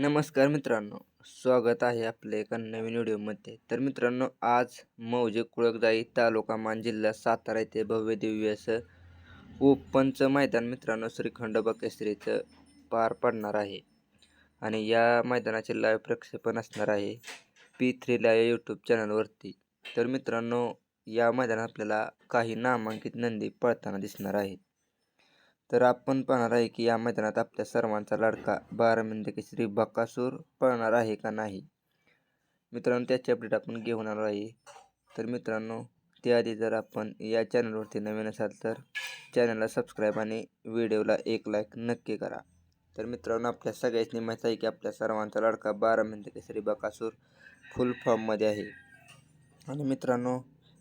नमस्कार मित्रांनो स्वागत आहे आपल्या एका नवीन व्हिडिओमध्ये. तर मित्रांनो आज मौजे कुळकजाई तालुका मान जिल्हा सातारा येथे भव्य दिव्य असं ओपनचं मैदान मित्रांनो श्रीखंडोबा केसरीचं पार पडणार आहे. आणि या मैदानाचे लाईव्ह प्रक्षेपण असणार आहे पी थ्री लाईव्ह यूट्यूब चॅनलवरती तर मित्रांनो या मैदानात आपल्याला काही नामांकित नंदी पळताना दिसणार आहेत. तर आपण पाहणार आहे की या मैदानात आपल्या सर्वांचा लाडका बारामिंद श्री बकासूर पळणार आहे का नाही? मित्रांनो त्याची अपडेट आपण घेऊन आलो आहे. तर मित्रांनो त्याआधी जर आपण या चॅनलवरती नवीन असाल तर चॅनलला सबस्क्राईब आणि व्हिडिओला एक लाईक नक्की करा. तर मित्रांनो आपल्या सगळ्याच माहिती आहे की आपल्या सर्वांचा लाडका बारामिंद श्री बकासूर फुल फॉर्ममध्ये आहे. आणि मित्रांनो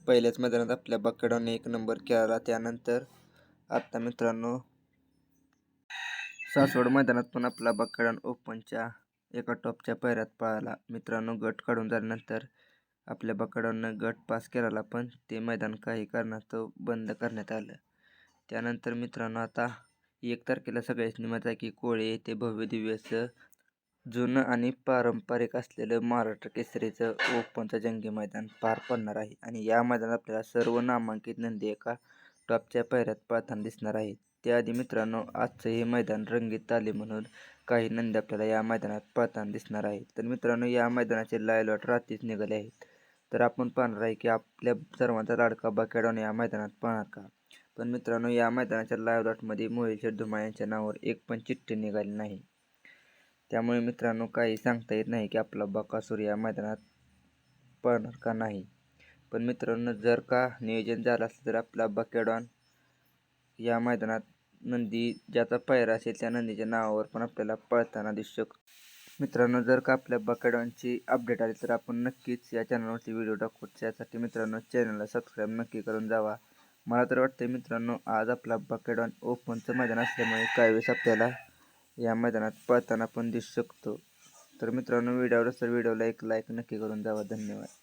पहिल्याच मैदानात आपल्या बकेडॉने एक नंबर केला. त्यानंतर आत्ता मित्रांनो सासवड मैदानात पण आपला बकडान ओपनच्या एका टॉपच्या पैऱ्यात पळाला. मित्रांनो गट काढून झाल्यानंतर आपल्या बकडानं गट पास केला पण ते मैदान काही कारणास्तव बंद करण्यात आलं. त्यानंतर मित्रांनो आता एक तारखेला सगळ्यांनी मत आहे की कोळे येथे भव्य दिव्यस जुनं आणि पारंपरिक असलेलं महाराष्ट्र केसरीचं ओपनचं जंगी मैदान पार पडणार आहे. आणि या मैदानात आपल्याला सर्व नामांकित नंदी एका टॉपच्या पैऱ्यात पळताना दिसणार आहेत. त्याआधी मित्रांनो आजचं हे मैदान रंगीत आले म्हणून काही नंदी आपल्याला या मैदानात पळताना दिसणार आहेत. तर मित्रांनो या मैदानाचे लायलॉट लॉट रात्रीच निघाले आहेत. तर आपण पाहणार आहे की आपल्या सर्वांचा लाडका बकेडॉन या मैदानात पाहणार का? पण मित्रांनो या मैदानाच्या लाईव्ह लॉटमध्ये मोहिल धुमा यांच्या नावावर एक पण चिठ्ठी निघाली नाही. त्यामुळे मित्रांनो काही सांगता येत नाही की आपला बकासूर या मैदानात पळणार का नाही. पण मित्रांनो जर का नियोजन झालं असलं तर आपला बकेडॉन या मैदानात नंदी ज्याचा पायरा असेल त्या नंदीच्या नावावर पण आपल्याला पळताना दिसू शकतो मित्रांनो जर का आपल्या बकेडॉनची अपडेट आली तर आपण नक्कीच या चॅनलवरती व्हिडिओ टाकू. त्यासाठी मित्रांनो चॅनलला सबस्क्राईब नक्की करून जावा. मला तर वाटतं मित्रांनो आज आपला बकेडॉन ओपनचं मैदान असल्यामुळे काही वेळेस आपल्याला या मैदानात पळताना पण दिसू शकतो. तर मित्रांनो व्हिडिओवर तर व्हिडिओला एक लाईक नक्की करून जावा. धन्यवाद.